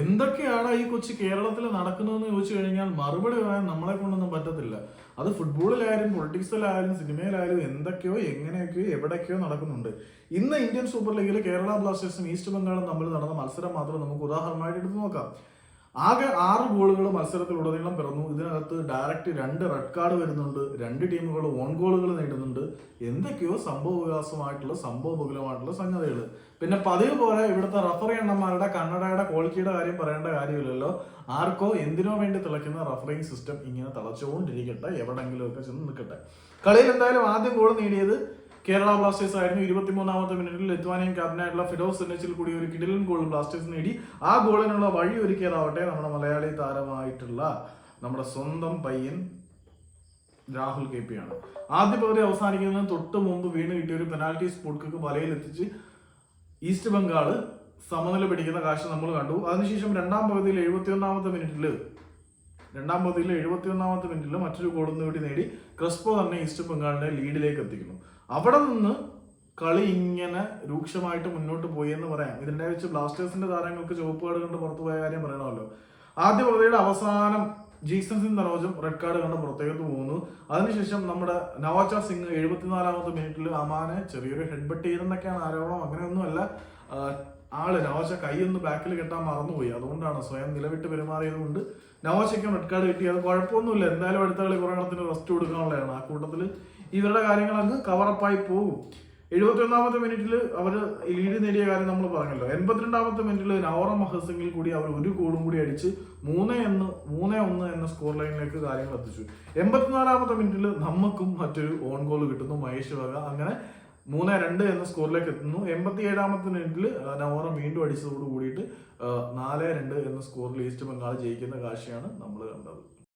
എന്തൊക്കെയാണ് ഈ കൊച്ചു കേരളത്തിൽ നടക്കുന്നതെന്ന് ചോദിച്ചു കഴിഞ്ഞാൽ മറുപടി പറയാൻ നമ്മളെ കൊണ്ടൊന്നും പറ്റത്തില്ല. അത് ഫുട്ബോളിലായാലും പൊളിറ്റിക്സിലായാലും സിനിമയിലായാലും എന്തൊക്കെയോ എങ്ങനെയൊക്കെയോ എവിടെയൊക്കെയോ നടക്കുന്നുണ്ട്. ഇന്ന് ഇന്ത്യൻ സൂപ്പർ ലീഗിൽ കേരള ബ്ലാസ്റ്റേഴ്സും ഈസ്റ്റ് ബംഗാളും തമ്മിൽ നടന്ന മത്സരം മാത്രം നമുക്ക് ഉദാഹരണമായിട്ട് എടുത്തു നോക്കാം. ആകെ ആറ് ഗോളുകൾ മത്സരത്തിലുടനീളം പിറന്നു. ഇതിനകത്ത് ഡയറക്റ്റ് രണ്ട് റെഡ് കാർഡ് വരുന്നുണ്ട്. രണ്ട് ടീമുകൾ ഓൺ ഗോളുകൾ നേടുന്നുണ്ട്. എന്തൊക്കെയോ സംഭവ വികാസമായിട്ടുള്ള സംഭവബഹുലമായിട്ടുള്ള സംഗതികൾ പിന്നെ പതിവ് പോലെ ഇവിടുത്തെ റഫറി എണ്ണന്മാരുടെ കന്നഡയുടെ ക്വാളിറ്റിയുടെ കാര്യം പറയേണ്ട കാര്യമില്ലല്ലോ. ആർക്കോ എന്തിനോ വേണ്ടി തിളയ്ക്കുന്ന റഫറിങ് സിസ്റ്റം ഇങ്ങനെ തിളച്ചുകൊണ്ടിരിക്കട്ടെ എവിടെങ്കിലുമൊക്കെ ചെന്ന് നിൽക്കട്ടെ. കളിയിൽ എന്തായാലും ആദ്യം ഗോൾ നേടിയത് കേരള ബ്ലാസ്റ്റേഴ്സ് ആയിരുന്നു. ഇരുപത്തിമൂന്നാമത്തെ മിനിറ്റിൽ ലിത്വാനിയൻ ക്യാപ്റ്റനായിട്ടുള്ള ഫിഡോസ് സെന്നച്ചിൽ കൂടി ഒരു കിടിലൻ ഗോൾ ബ്ലാസ്റ്റേഴ്സ് നേടി. ആ ഗോളിനുള്ള വഴി ഒരുക്കിയതാവട്ടെ നമ്മുടെ മലയാളി താരമായിട്ടുള്ള നമ്മുടെ സ്വന്തം പയ്യൻ രാഹുൽ കെ പി ആണ്. ആദ്യ പകുതി അവസാനിക്കുന്നതിന് തൊട്ട് മുമ്പ് വീണ് കിട്ടിയ ഒരു പെനാൽറ്റി സ്പോട്ട് വലയിൽ എത്തിച്ച് ഈസ്റ്റ് ബംഗാൾ സമനില പിടിക്കുന്ന കാഴ്ച നമ്മൾ കണ്ടു. അതിനുശേഷം രണ്ടാം പകുതിയിൽ എഴുപത്തി ഒന്നാമത്തെ മിനിറ്റിൽ രണ്ടാം പകുതിയിൽ എഴുപത്തി ഒന്നാമത്തെ മിനിറ്റിൽ മറ്റൊരു ഗോളും കൂടി നേടി ക്രിസ്പോ തന്നെ ഈസ്റ്റ് ബംഗാളിനെ ലീഡിലേക്ക് എത്തിക്കുന്നു. അവിടെ നിന്ന് കളി ഇങ്ങനെ രൂക്ഷമായിട്ട് മുന്നോട്ട് പോയി എന്ന് പറയാം. ഇതിന്റെ വെച്ച് ബ്ലാസ്റ്റേഴ്സിന്റെ താരങ്ങൾക്ക് ചുവപ്പ് കാർഡ് കണ്ട് പുറത്തു പോയ കാര്യം പറയണമല്ലോ. ആദ്യ പകുതിയുടെ അവസാനം സിംഗ് തനോജും റെഡ് കാർഡ് കണ്ട് പുറത്തേക്ക് പോകുന്നു അതിനുശേഷം നമ്മുടെ നവാച്ച സിംഗ് എഴുപത്തിനാലാമത്തെ മിനിറ്റിൽ അമാനെ ചെറിയൊരു ഹെഡ് ബട്ട് ചെയ്തെന്നൊക്കെയാണ് ആരോപണം. അങ്ങനെയൊന്നുമല്ല ആൾ നവാച്ച കൈയൊന്ന് ബാക്കിൽ കെട്ടാൻ മറന്നുപോയി. അതുകൊണ്ടാണ് സ്വയം നിലവിട്ട് പെരുമാറിയത് കൊണ്ട് നവാച്ചയ്ക്കും റെഡ് കാർഡ് കിട്ടി. അത് കുഴപ്പമൊന്നുമില്ല. എന്തായാലും അടുത്ത കളി കുറേ റെസ്റ്റ് കൊടുക്കാനുള്ളതാണ്. ആ കൂട്ടത്തിൽ ഇവരുടെ കാര്യങ്ങൾ അങ്ങ് കവറപ്പായി പോകും. എഴുപത്തി ഒന്നാമത്തെ മിനിറ്റിൽ അവർ ലീഡ് നേടിയ കാര്യം നമ്മൾ പറഞ്ഞല്ലോ. എൺപത്തിരണ്ടാമത്തെ മിനിറ്റിൽ നവറ മഹസിംഗിൽ കൂടി അവർ ഒരു ഗോളും കൂടി അടിച്ച് മൂന്ന് എന്ന് മൂന്ന് ഒന്ന് എന്ന സ്കോർ ലൈനിലേക്ക് കാര്യങ്ങൾ എത്തിച്ചു. എൺപത്തിനാലാമത്തെ മിനിറ്റിൽ നമുക്കും മറ്റൊരു ഓൺ ഗോൾ കിട്ടുന്നു മഹേഷ് വക. അങ്ങനെ മൂന്ന് രണ്ട് എന്ന സ്കോറിലേക്ക് എത്തുന്നു. എൺപത്തി ഏഴാമത്തെ മിനിറ്റിൽ നവോറ വീണ്ടും അടിച്ചതോട് കൂടിയിട്ട് നാല് രണ്ട് എന്ന സ്കോറിൽ ഈസ്റ്റ് ബംഗാൾ ജയിക്കുന്ന കാഴ്ചയാണ് നമ്മൾ കണ്ടത്.